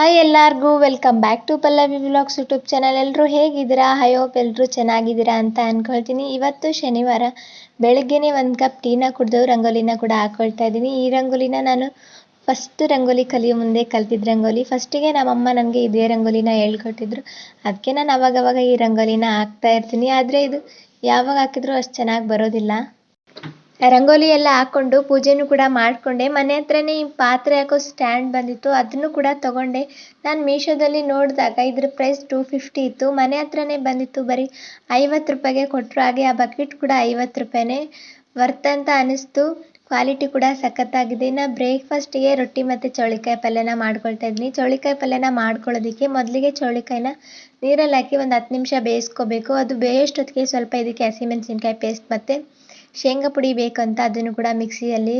Hi ಎಲ್ಲರಿಗೂ welcome back to Pallavi vlogs YouTube channel ಎಲ್ಲರೂ ಹೇಗಿದ್ದೀರಾ? ಐ ಹೋಪ್ ಎಲ್ಲರೂ ಚೆನ್ನಾಗಿದ್ದೀರಾ ಅಂತ ಅಂದ್ಕೊಳ್ತೀನಿ ಇವತ್ತು ಶನಿವಾರ, ಬೆಳಗ್ಗೆನೇ ಒಂದು ಕಪ್ ಟೀನ ಕುಡಿದು ರಂಗೋಲಿನ ಕೂಡ ಹಾಕ್ಕೊಳ್ತಾ ಇದ್ದೀನಿ. ಈ ರಂಗೋಲಿನ ನಾನು ಫಸ್ಟ್ ರಂಗೋಲಿ ಕಲಿಯೋ ಮುಂದೆ ಕಲ್ತಿದ್ದ ರಂಗೋಲಿ. ಫಸ್ಟಿಗೆ ನಮ್ಮಮ್ಮ ನನಗೆ ಇದೇ ರಂಗೋಲಿನ ಹೇಳ್ಕೊಟ್ಟಿದ್ರು. ಅದಕ್ಕೆ ನಾನು ಅವಾಗವಾಗ ಈ ರಂಗೋಲಿನ ಹಾಕ್ತಾ ಇರ್ತೀನಿ. ಆದರೆ ಇದು ಯಾವಾಗ ಹಾಕಿದ್ರೂ ಅಷ್ಟು ಚೆನ್ನಾಗಿ ಬರೋದಿಲ್ಲ. ರಂಗೋಲಿ ಎಲ್ಲ ಹಾಕ್ಕೊಂಡು ಪೂಜೆನೂ ಕೂಡ ಮಾಡಿಕೊಂಡೆ. ಮನೆ ಹತ್ರನೇ ಈ ಪಾತ್ರೆ ಹಾಕೋ ಸ್ಟ್ಯಾಂಡ್ ಬಂದಿತ್ತು. ಅದನ್ನು ಕೂಡ ತಗೊಂಡೆ. ನಾನು ಮೀಶೋದಲ್ಲಿ ನೋಡಿದಾಗ ಇದ್ರ ಪ್ರೈಸ್ ಟೂ ಫಿಫ್ಟಿ ಇತ್ತು. ಮನೆ ಹತ್ರನೇ ಬಂದಿತ್ತು. ಬರೀ ಐವತ್ತು ರೂಪಾಯಿಗೆ ಕೊಟ್ಟರು ಹಾಗೆ ಆ ಬಕೆಟ್ ಕೂಡ ಐವತ್ತು ರೂಪಾಯಿನೇ ವರ್ತ್ ಅಂತ ಅನ್ನಿಸ್ತು ಕ್ವಾಲಿಟಿ ಕೂಡ ಸಖತ್ತಾಗಿದೆ. ಇನ್ನು ಬ್ರೇಕ್ಫಾಸ್ಟಿಗೆ ರೊಟ್ಟಿ ಮತ್ತು ಚೌಳಿಕಾಯಿ ಪಲ್ಯನ ಮಾಡ್ಕೊಳ್ತಾ ಇದ್ದೀನಿ ಚೌಳಿಕಾಯಿ ಪಲ್ಯನ ಮಾಡ್ಕೊಳ್ಳೋದಕ್ಕೆ ಮೊದಲಿಗೆ ಚೌಳಿಕಾಯಿನ ನೀರಲ್ಲಿ ಹಾಕಿ ಒಂದು ಹತ್ತು ನಿಮಿಷ ಬೇಯಿಸ್ಕೋಬೇಕು. ಅದು ಬೇಯೋಷ್ಟೊತ್ತಿಗೆ ಸ್ವಲ್ಪ ಇದಕ್ಕೆ ಹಸಿಮೆಣಸಿನ್ಕಾಯಿ ಪೇಸ್ಟ್ ಮತ್ತು ಶೇಂಗಾ ಪುಡಿ ಬೇಕಂತ ಅದನ್ನು ಕೂಡ ಮಿಕ್ಸಿಯಲ್ಲಿ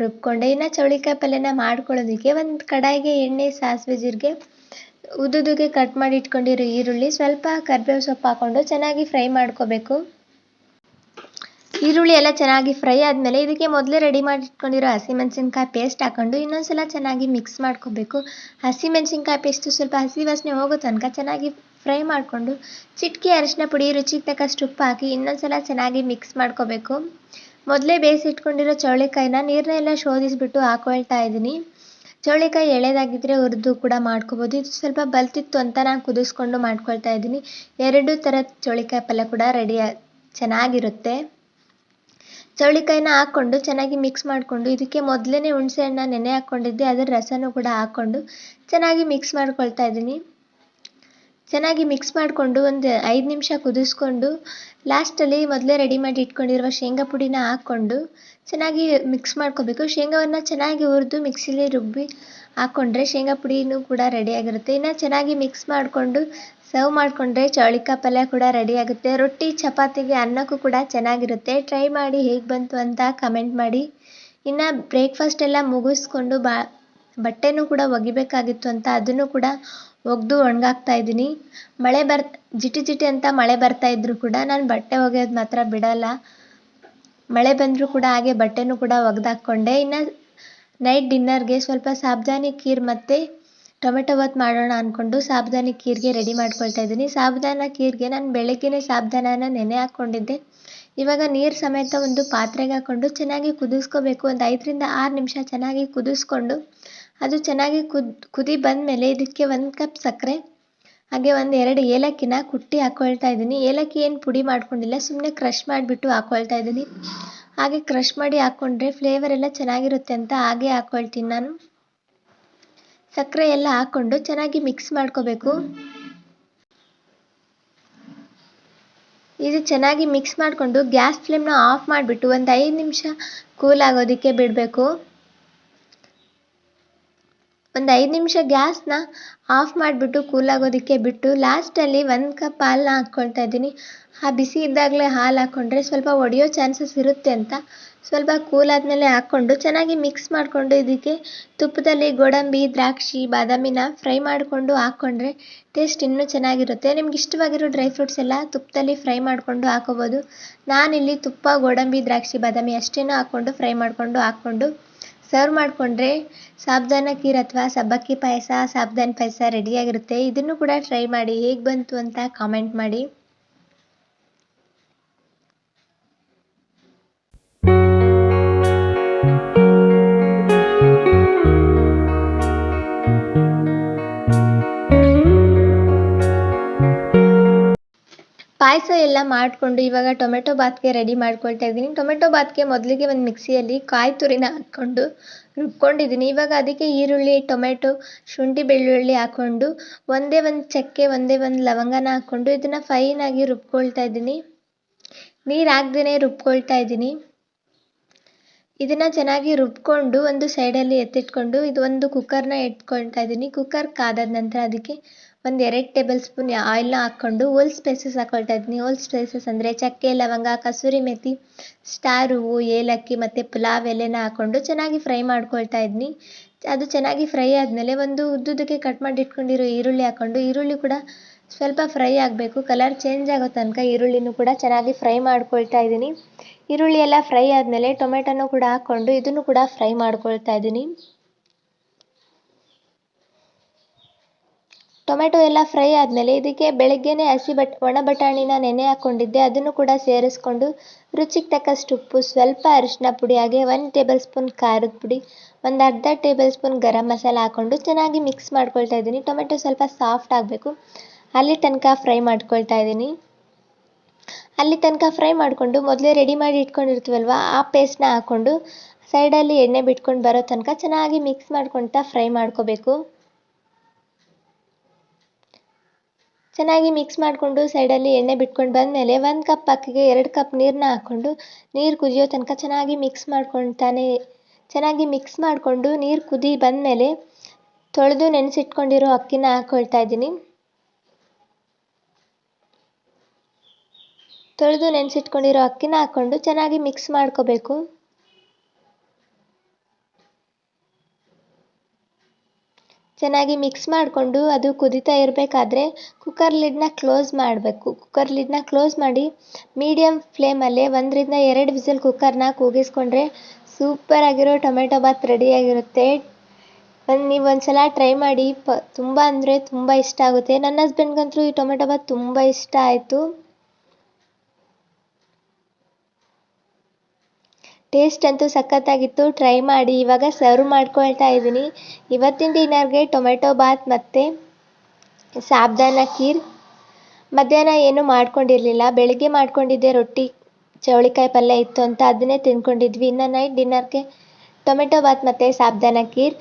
ರುಬ್ಕೊಂಡೆ. ಇನ್ನು ಚೌಳಿಕಾಯಿ ಪಲ್ಯನ ಮಾಡ್ಕೊಳ್ಳೋದಕ್ಕೆ ಒಂದು ಕಡಾಯಿಗೆ ಎಣ್ಣೆ, ಸಾಸಿವೆ ಜೀರಿಗೆ ಉದ್ದುದ್ದಕ್ಕೆ ಕಟ್ ಮಾಡಿ ಇಟ್ಕೊಂಡಿರೋ ಈರುಳ್ಳಿ, ಸ್ವಲ್ಪ ಕರಿಬೇವು ಸೊಪ್ಪು ಹಾಕ್ಕೊಂಡು ಚೆನ್ನಾಗಿ ಫ್ರೈ ಮಾಡ್ಕೋಬೇಕು. ಈರುಳ್ಳಿ ಎಲ್ಲ ಚೆನ್ನಾಗಿ ಫ್ರೈ ಆದಮೇಲೆ ಇದಕ್ಕೆ ಮೊದಲೇ ರೆಡಿ ಮಾಡಿ ಇಟ್ಕೊಂಡಿರೋ ಹಸಿಮೆಣಸಿನ್ಕಾಯಿ ಪೇಸ್ಟ್ ಹಾಕೊಂಡು ಇನ್ನೊಂದ್ಸಲ ಚೆನ್ನಾಗಿ ಮಿಕ್ಸ್ ಮಾಡ್ಕೋಬೇಕು. ಹಸಿಮೆಣಸಿನ್ಕಾಯಿ ಪೇಸ್ಟು ಸ್ವಲ್ಪ ಹಸಿ ವಾಸನೆ ಹೋಗೋ ತನಕ ಚೆನ್ನಾಗಿ ಫ್ರೈ ಮಾಡಿಕೊಂಡು ಚಿಟಕಿ, ಅರಿಶಿನ ಪುಡಿ ರುಚಿಗೆ ತಕ್ಕಷ್ಟು ಉಪ್ಪು ಹಾಕಿ ಇನ್ನೊಂದ್ಸಲ ಚೆನ್ನಾಗಿ ಮಿಕ್ಸ್ ಮಾಡ್ಕೋಬೇಕು. ಮೊದಲೇ ಬೇಯಿಸಿಟ್ಕೊಂಡಿರೋ ಚೌಳಿಕಾಯಿನ ನೀರನ್ನೆಲ್ಲ ಶೋಧಿಸಿಬಿಟ್ಟು ಹಾಕೊಳ್ತಾ ಇದ್ದೀನಿ. ಚೌಳಿಕಾಯಿ ಎಳೆದಾಗಿದ್ದರೆ ಹುರಿದು ಕೂಡ ಮಾಡ್ಕೋಬೋದು. ಇದು ಸ್ವಲ್ಪ ಬಲ್ತಿತ್ತು ಅಂತ ನಾನು ಕುದಿಸ್ಕೊಂಡು ಮಾಡ್ಕೊಳ್ತಾ ಇದ್ದೀನಿ. ಎರಡು ಥರದ ಚೌಳಿಕಾಯಿ ಪಲ್ಯ ಕೂಡ ರೆಡಿ ಚೆನ್ನಾಗಿರುತ್ತೆ. ಚೌಳಿಕಾಯಿನ ಹಾಕ್ಕೊಂಡು ಚೆನ್ನಾಗಿ ಮಿಕ್ಸ್ ಮಾಡಿಕೊಂಡು ಇದಕ್ಕೆ ಮೊದಲೇ ಹುಣಸೆ ಹಣ್ಣು ನೆನೆ ಹಾಕ್ಕೊಂಡಿದ್ದೆ ಅದರ ರಸನೂ ಕೂಡ ಹಾಕ್ಕೊಂಡು ಚೆನ್ನಾಗಿ ಮಿಕ್ಸ್ ಮಾಡ್ಕೊಳ್ತಾ ಇದ್ದೀನಿ. ಚೆನ್ನಾಗಿ ಮಿಕ್ಸ್ ಮಾಡಿಕೊಂಡು ಒಂದು ಐದು ನಿಮಿಷ ಕುದಿಸ್ಕೊಂಡು ಲಾಸ್ಟಲ್ಲಿ ಮೊದಲೇ ರೆಡಿ ಮಾಡಿ ಇಟ್ಕೊಂಡಿರುವ ಶೇಂಗಾ ಪುಡಿನ ಹಾಕ್ಕೊಂಡು ಚೆನ್ನಾಗಿ ಮಿಕ್ಸ್ ಮಾಡ್ಕೋಬೇಕು. ಶೇಂಗಾವನ್ನು ಚೆನ್ನಾಗಿ ಹುರಿದು ಮಿಕ್ಸಿಲಿ ರುಬ್ಬಿ ಹಾಕ್ಕೊಂಡ್ರೆ ಶೇಂಗಾ ಪುಡಿನೂ ಕೂಡ ರೆಡಿಯಾಗಿರುತ್ತೆ ಇನ್ನು ಚೆನ್ನಾಗಿ ಮಿಕ್ಸ್ ಮಾಡಿಕೊಂಡು ಸರ್ವ್ ಮಾಡಿಕೊಂಡ್ರೆ ಚೌಳಿಕಾಯಿ ಪಲ್ಯ ಕೂಡ ರೆಡಿ ಆಗುತ್ತೆ. ರೊಟ್ಟಿ, ಚಪಾತಿಗೆ ಅನ್ನಕ್ಕೂ ಕೂಡ ಚೆನ್ನಾಗಿರುತ್ತೆ. ಟ್ರೈ ಮಾಡಿ ಹೇಗೆ ಬಂತು ಅಂತ ಕಮೆಂಟ್ ಮಾಡಿ. ಇನ್ನು ಬ್ರೇಕ್ಫಾಸ್ಟ್ ಎಲ್ಲ ಮುಗಿಸ್ಕೊಂಡು ಬಾ, ಬಟ್ಟೆನೂ ಕೂಡ ಒಗಿಬೇಕಾಗಿತ್ತು ಅಂತ ಅದನ್ನು ಕೂಡ ಒಗೆದು ಒಣಗಾಕ್ತಾ ಇದ್ದೀನಿ. ಮಳೆ ಬರ್, ಜಿಟಿ ಜಿಟಿ ಅಂತ ಮಳೆ ಬರ್ತಾ ಇದ್ದರೂ ಕೂಡ ನಾನು ಬಟ್ಟೆ ಒಗೆಯೋದು ಮಾತ್ರ ಬಿಡಲ್ಲ. ಮಳೆ ಬಂದರೂ ಕೂಡ ಹಾಗೆ ಬಟ್ಟೆನೂ ಕೂಡ ಒಗೆದಾಕ್ಕೊಂಡೆ. ಇನ್ನು ನೈಟ್ ಡಿನ್ನರ್ಗೆ ಸ್ವಲ್ಪ ಸಾಬ್ದಾನಿ ಖೀರ್ ಮತ್ತು ಟೊಮೆಟೊ ಬಾತ್ ಮಾಡೋಣ ಅಂದ್ಕೊಂಡು ಸಾಬ್ದಾನಿ ಖೀರ್ಗೆ ರೆಡಿ ಮಾಡ್ಕೊಳ್ತಾ ಇದ್ದೀನಿ. ಸಾಬ್ದಾನ ಖೀರ್ಗೆ ನಾನು ಬೆಳಗ್ಗೆನೇ ಸಾಬ್ದಾನನ ನೆನೆ ಹಾಕ್ಕೊಂಡಿದ್ದೆ. ಇವಾಗ ನೀರು ಸಮೇತ ಒಂದು ಪಾತ್ರೆಗೆ ಹಾಕ್ಕೊಂಡು ಚೆನ್ನಾಗಿ ಕುದಿಸ್ಕೋಬೇಕು. ಒಂದು ಐದರಿಂದ ಆರು ನಿಮಿಷ ಚೆನ್ನಾಗಿ ಕುದಿಸ್ಕೊಂಡು ಅದು ಚೆನ್ನಾಗಿ ಕುದ್, ಕುದಿ ಬಂದಮೇಲೆ ಇದಕ್ಕೆ ಒಂದು ಕಪ್ ಸಕ್ಕರೆ, ಹಾಗೆ ಒಂದು ಎರಡು ಏಲಕ್ಕಿನ ಕುಟ್ಟಿ ಹಾಕ್ಕೊಳ್ತಾ ಇದ್ದೀನಿ. ಏಲಕ್ಕಿ ಏನು ಪುಡಿ ಮಾಡ್ಕೊಂಡಿಲ್ಲ ಸುಮ್ಮನೆ ಕ್ರಷ್ ಮಾಡಿಬಿಟ್ಟು ಹಾಕ್ಕೊಳ್ತಾ ಇದ್ದೀನಿ. ಹಾಗೆ ಕ್ರಷ್ ಮಾಡಿ ಹಾಕ್ಕೊಂಡ್ರೆ ಫ್ಲೇವರ್ ಎಲ್ಲ ಚೆನ್ನಾಗಿರುತ್ತೆ ಅಂತ ಹಾಗೆ ಹಾಕ್ಕೊಳ್ತೀನಿ ನಾನು. ಸಕ್ಕರೆ ಎಲ್ಲ ಹಾಕ್ಕೊಂಡು ಚೆನ್ನಾಗಿ ಮಿಕ್ಸ್ ಮಾಡ್ಕೋಬೇಕು. ಇದು ಚೆನ್ನಾಗಿ ಮಿಕ್ಸ್ ಮಾಡಿಕೊಂಡು ಗ್ಯಾಸ್ ಫ್ಲೇಮ್ನ ಆಫ್ ಮಾಡಿಬಿಟ್ಟು ಒಂದು ಐದು ನಿಮಿಷ ಕೂಲ್ ಆಗೋದಕ್ಕೆ ಬಿಡಬೇಕು. ಒಂದು ಐದು ನಿಮಿಷ ಗ್ಯಾಸ್ನ ಆಫ್ ಮಾಡಿಬಿಟ್ಟು ಕೂಲ್ ಆಗೋದಕ್ಕೆ ಬಿಟ್ಟು ಲಾಸ್ಟಲ್ಲಿ ಒಂದು ಕಪ್ ಹಾಲನ್ನ ಹಾಕ್ಕೊಳ್ತಾ ಇದ್ದೀನಿ. ಆ ಬಿಸಿ ಇದ್ದಾಗಲೇ ಹಾಲು ಹಾಕ್ಕೊಂಡ್ರೆ ಸ್ವಲ್ಪ ಒಡೆಯೋ ಚಾನ್ಸಸ್ ಇರುತ್ತೆ ಅಂತ. ಸ್ವಲ್ಪ ಕೂಲ್ ಆದಮೇಲೆ ಹಾಕ್ಕೊಂಡು ಚೆನ್ನಾಗಿ ಮಿಕ್ಸ್ ಮಾಡಿಕೊಂಡು ಇದಕ್ಕೆ ತುಪ್ಪದಲ್ಲಿ ಗೋಡಂಬಿ, ದ್ರಾಕ್ಷಿ, ಬಾದಾಮಿನ ಫ್ರೈ ಮಾಡಿಕೊಂಡು ಹಾಕ್ಕೊಂಡ್ರೆ ಟೇಸ್ಟ್ ಇನ್ನೂ ಚೆನ್ನಾಗಿರುತ್ತೆ. ನಿಮ್ಗೆ ಇಷ್ಟವಾಗಿರೋ ಡ್ರೈ ಫ್ರೂಟ್ಸ್ ಎಲ್ಲ ತುಪ್ಪದಲ್ಲಿ ಫ್ರೈ ಮಾಡಿಕೊಂಡು ಹಾಕೋಬೋದು. ನಾನಿಲ್ಲಿ ತುಪ್ಪ, ಗೋಡಂಬಿ, ದ್ರಾಕ್ಷಿ, ಬಾದಾಮಿ ಅಷ್ಟೇನೂ ಹಾಕ್ಕೊಂಡು ಫ್ರೈ ಮಾಡಿಕೊಂಡು ಹಾಕ್ಕೊಂಡು ಸರ್ವ್ ಮಾಡಿಕೊಂಡ್ರೆ ಸಾಬ್ದಾನ ಖೀರ್ ಅಥವಾ ಸಬ್ಬಕ್ಕಿ ಪಾಯಸ ಸಾಬ್ದಾನ ಪಾಯಸ ರೆಡಿಯಾಗಿರುತ್ತೆ ಇದನ್ನು ಕೂಡ ಟ್ರೈ ಮಾಡಿ ಹೇಗೆ ಬಂತು ಅಂತ ಕಾಮೆಂಟ್ ಮಾಡಿ. ಪಾಯಸ ಎಲ್ಲ ಮಾಡಿಕೊಂಡು ಇವಾಗ ಟೊಮೆಟೊ ಬಾತ್ಗೆ ರೆಡಿ ಮಾಡ್ಕೊಳ್ತಾ ಇದ್ದೀನಿ. ಟೊಮೆಟೊ ಬಾತ್ಗೆ ಮೊದಲಿಗೆ ಒಂದು ಮಿಕ್ಸಿಯಲ್ಲಿ ಕಾಯಿ ತುರಿನ ಹಾಕ್ಕೊಂಡು ರುಬ್ಕೊಂಡಿದ್ದೀನಿ. ಇವಾಗ ಅದಕ್ಕೆ ಈರುಳ್ಳಿ, ಟೊಮೆಟೊ, ಶುಂಠಿ, ಬೆಳ್ಳುಳ್ಳಿ ಹಾಕ್ಕೊಂಡು ಒಂದೇ ಒಂದು ಚಕ್ಕೆ, ಒಂದೇ ಒಂದು ಲವಂಗನ ಹಾಕ್ಕೊಂಡು ಇದನ್ನು ಫೈನಾಗಿ ರುಬ್ಕೊಳ್ತಾ ಇದ್ದೀನಿ. ನೀರು ಹಾಕ್ದೇ ರುಬ್ಕೊಳ್ತಾ ಇದ್ದೀನಿ. ಇದನ್ನು ಚೆನ್ನಾಗಿ ರುಬ್ಕೊಂಡು ಒಂದು ಸೈಡಲ್ಲಿ ಎತ್ತಿಟ್ಕೊಂಡು ಇದು ಒಂದು ಕುಕ್ಕರ್ನ ಇಟ್ಕೊಳ್ತಾ ಇದ್ದೀನಿ. ಕುಕ್ಕರ್ ಕಾದಾದ ನಂತರ ಅದಕ್ಕೆ ಒಂದು ಎರಡು ಟೇಬಲ್ ಸ್ಪೂನ್ ಆಯಿಲ್ನ ಹಾಕ್ಕೊಂಡು ಓಲ್ ಸ್ಪೈಸಸ್ ಹಾಕ್ಕೊಳ್ತಾ ಇದ್ದೀನಿ. ಓಲ್ ಸ್ಪೈಸಸ್ ಅಂದರೆ ಚಕ್ಕೆ, ಲವಂಗ, ಕಸೂರಿ ಮೆಥಿ ಸ್ಟಾರ್ ಹೂವು, ಏಲಕ್ಕಿ ಮತ್ತು ಪುಲಾವ್ ಎಲೆನ ಹಾಕ್ಕೊಂಡು ಚೆನ್ನಾಗಿ ಫ್ರೈ ಮಾಡ್ಕೊಳ್ತಾ ಇದ್ದೀನಿ. ಅದು ಚೆನ್ನಾಗಿ ಫ್ರೈ ಆದಮೇಲೆ ಒಂದು ಉದ್ದುದಕ್ಕೆ ಕಟ್ ಮಾಡಿ ಇಟ್ಕೊಂಡಿರೋ ಈರುಳ್ಳಿ ಹಾಕ್ಕೊಂಡು ಈರುಳ್ಳಿ ಕೂಡ ಸ್ವಲ್ಪ ಫ್ರೈ ಆಗಬೇಕು. ಕಲರ್ ಚೇಂಜ್ ಆಗೋ ತನಕ ಈರುಳ್ಳಿನೂ ಕೂಡ ಚೆನ್ನಾಗಿ ಫ್ರೈ ಮಾಡ್ಕೊಳ್ತಾ ಇದ್ದೀನಿ. ಈರುಳ್ಳಿ ಎಲ್ಲ ಫ್ರೈ ಆದಮೇಲೆ ಟೊಮೆಟೊನೂ ಕೂಡ ಹಾಕ್ಕೊಂಡು ಇದನ್ನು ಕೂಡ ಫ್ರೈ ಮಾಡ್ಕೊಳ್ತಾ ಇದ್ದೀನಿ. ಟೊಮೆಟೊ ಎಲ್ಲ ಫ್ರೈ ಆದಮೇಲೆ ಇದಕ್ಕೆ ಬೆಳಗ್ಗೆನೇ ಹಸಿ ಬಟ್, ಒಣ ಬಟಾಣಿನ ನೆನೆ ಹಾಕ್ಕೊಂಡಿದ್ದೆ. ಅದನ್ನು ಕೂಡ ಸೇರಿಸ್ಕೊಂಡು ರುಚಿಗೆ ತಕ್ಕಷ್ಟು ಉಪ್ಪು, ಸ್ವಲ್ಪ ಅರಿಶಿನ ಪುಡಿ, ಹಾಗೆ ಒಂದು ಟೇಬಲ್ ಸ್ಪೂನ್ ಖಾರದ ಪುಡಿ, ಒಂದು ಅರ್ಧ ಟೇಬಲ್ ಸ್ಪೂನ್ ಗರಂ ಮಸಾಲ ಹಾಕ್ಕೊಂಡು ಚೆನ್ನಾಗಿ ಮಿಕ್ಸ್ ಮಾಡ್ಕೊಳ್ತಾ ಇದ್ದೀನಿ. ಟೊಮೆಟೊ ಸ್ವಲ್ಪ ಸಾಫ್ಟ್ ಆಗಬೇಕು. ಅಲ್ಲಿ ತನಕ ಫ್ರೈ ಮಾಡ್ಕೊಳ್ತಾ ಇದ್ದೀನಿ. ಅಲ್ಲಿ ತನಕ ಫ್ರೈ ಮಾಡಿಕೊಂಡು ಮೊದಲೇ ರೆಡಿ ಮಾಡಿ ಇಟ್ಕೊಂಡಿರ್ತೀವಲ್ವಾ, ಆ ಪೇಸ್ಟ್ನ ಹಾಕ್ಕೊಂಡು ಸೈಡಲ್ಲಿ ಎಣ್ಣೆ ಬಿಟ್ಕೊಂಡು ಬರೋ ತನಕ ಚೆನ್ನಾಗಿ ಮಿಕ್ಸ್ ಮಾಡ್ಕೊಳ್ತಾ ಫ್ರೈ ಮಾಡ್ಕೋಬೇಕು. ಚೆನ್ನಾಗಿ ಮಿಕ್ಸ್ ಮಾಡಿಕೊಂಡು ಸೈಡಲ್ಲಿ ಎಣ್ಣೆ ಬಿಟ್ಕೊಂಡು ಬಂದಮೇಲೆ ಒಂದು ಕಪ್ ಅಕ್ಕಿಗೆ ಎರಡು ಕಪ್ ನೀರನ್ನ ಹಾಕ್ಕೊಂಡು ನೀರು ಕುದಿಯೋ ತನಕ ಚೆನ್ನಾಗಿ ಮಿಕ್ಸ್ ಮಾಡ್ಕೊಳ್ತಾನೆ ಚೆನ್ನಾಗಿ ಮಿಕ್ಸ್ ಮಾಡಿಕೊಂಡು ನೀರು ಕುದಿ ಬಂದಮೇಲೆ ತೊಳೆದು ನೆನೆಸಿಟ್ಕೊಂಡಿರೋ ಅಕ್ಕಿನ ಹಾಕ್ಕೊಳ್ತಾ ಇದ್ದೀನಿ. ತೊಳೆದು ನೆನೆಸಿಟ್ಕೊಂಡಿರೋ ಅಕ್ಕಿನ ಹಾಕ್ಕೊಂಡು ಚೆನ್ನಾಗಿ ಮಿಕ್ಸ್ ಮಾಡ್ಕೋಬೇಕು. ಚೆನ್ನಾಗಿ ಮಿಕ್ಸ್ ಮಾಡಿಕೊಂಡು ಅದು ಕುದೀತಾ ಇರಬೇಕಾದ್ರೆ ಕುಕ್ಕರ್ ಲಿಡ್ನ ಕ್ಲೋಸ್ ಮಾಡಬೇಕು. ಕುಕ್ಕರ್ ಲಿಡ್ನ ಕ್ಲೋಸ್ ಮಾಡಿ ಮೀಡಿಯಮ್ ಫ್ಲೇಮಲ್ಲೇ ಒಂದರಿಂದ ಎರಡು ವಿಸಿಲ್ ಕುಕ್ಕರ್ನ ಕೂಗಿಸ್ಕೊಂಡ್ರೆ ಸೂಪರ್ ಆಗಿರೋ ಟೊಮೆಟೊ ಬಾತ್ ರೆಡಿಯಾಗಿರುತ್ತೆ ಒಂದು ನೀವು ಒಂದು ಸಲ ಟ್ರೈ ಮಾಡಿ ಪ, ತುಂಬ ಅಂದರೆ ತುಂಬ ಇಷ್ಟ ಆಗುತ್ತೆ. ನನ್ನ ಹಸ್ಬೆಂಡ್ಗಂತೂ ಈ ಟೊಮೆಟೊ ಬಾತ್ ತುಂಬ ಇಷ್ಟ ಆಯಿತು. ಟೇಸ್ಟ್ ಅಂತೂ ಸಖತ್ತಾಗಿತ್ತು. ಟ್ರೈ ಮಾಡಿ. ಇವಾಗ ಸರ್ವ್ ಮಾಡ್ಕೊಳ್ತಾ ಇದ್ದೀನಿ. ಇವತ್ತಿನ ಡಿನ್ನರ್ಗೆ ಟೊಮೆಟೊ ಬಾತ್ ಮತ್ತು ಸಾಬ್ದಾನ ಖೀರ್. ಮಧ್ಯಾಹ್ನ ಏನೂ ಮಾಡ್ಕೊಂಡಿರಲಿಲ್ಲ. ಬೆಳಗ್ಗೆ ಮಾಡ್ಕೊಂಡಿದ್ದೆ ರೊಟ್ಟಿ. ಚೌಳಿಕಾಯಿ ಪಲ್ಯ ಇತ್ತು ಅಂತ ಅದನ್ನೇ ತಿಂದ್ಕೊಂಡಿದ್ವಿ ಇನ್ನು ನೈಟ್ ಡಿನ್ನರ್ಗೆ ಟೊಮೆಟೊ ಬಾತ್ ಮತ್ತು ಸಾಬ್ದಾನ ಖೀರ್.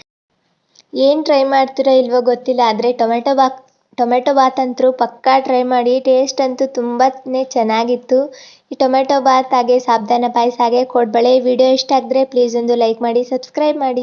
ಏನು ಟ್ರೈ ಮಾಡ್ತೀರೋ ಇಲ್ವೋ ಗೊತ್ತಿಲ್ಲ. ಆದರೆ ಟೊಮೆಟೊ ಬಾತ್ ಟೊಮೆಟೊ ಬಾತ್ ಅಂತೂ ಪಕ್ಕಾ ಟ್ರೈ ಮಾಡಿ ಟೇಸ್ಟ್ ಅಂತೂ ತುಂಬಾ ಚೆನ್ನಾಗಿತ್ತು. ಈ ಟೊಮೆಟೊ ಬಾತ್ ಹಾಗೆ ಸಾಬುದಾನ ಪಾಯಸ ಹಾಗೆ ಕೋಡ್ಬಳೆ. ವಿಡಿಯೋ ಇಷ್ಟ ಆಗಿದ್ರೆ ಪ್ಲೀಸ್ ಒಂದು ಲೈಕ್ ಮಾಡಿ ಸಬ್ಸ್ಕ್ರೈಬ್ ಮಾಡಿ.